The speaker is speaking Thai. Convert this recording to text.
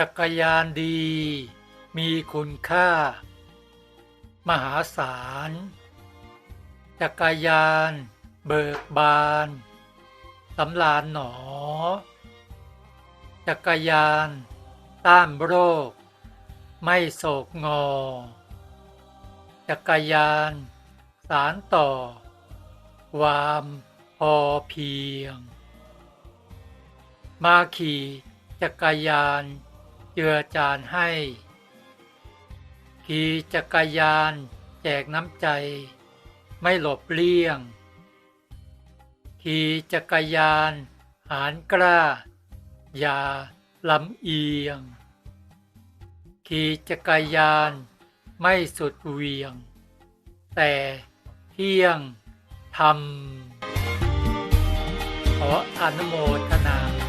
จักรยานดี มีคุณค่า มหาศาล จักรยาน เบิกบานสำลานหนอ จักรยาน ต้านโรค ไม่โศกงอ จักรยาน สารต่อ ความพอเพียง มาขี่จักรยาน เจือจานให้ขี่จักรยานแจกน้ำใจ ไม่หลบเลี่ยงขี่จักรยานหารกล้า อย่าลำเอียงขี่จักรยานไม่สุดเวียง แต่เที่ยงธรรมขออนุโมทนา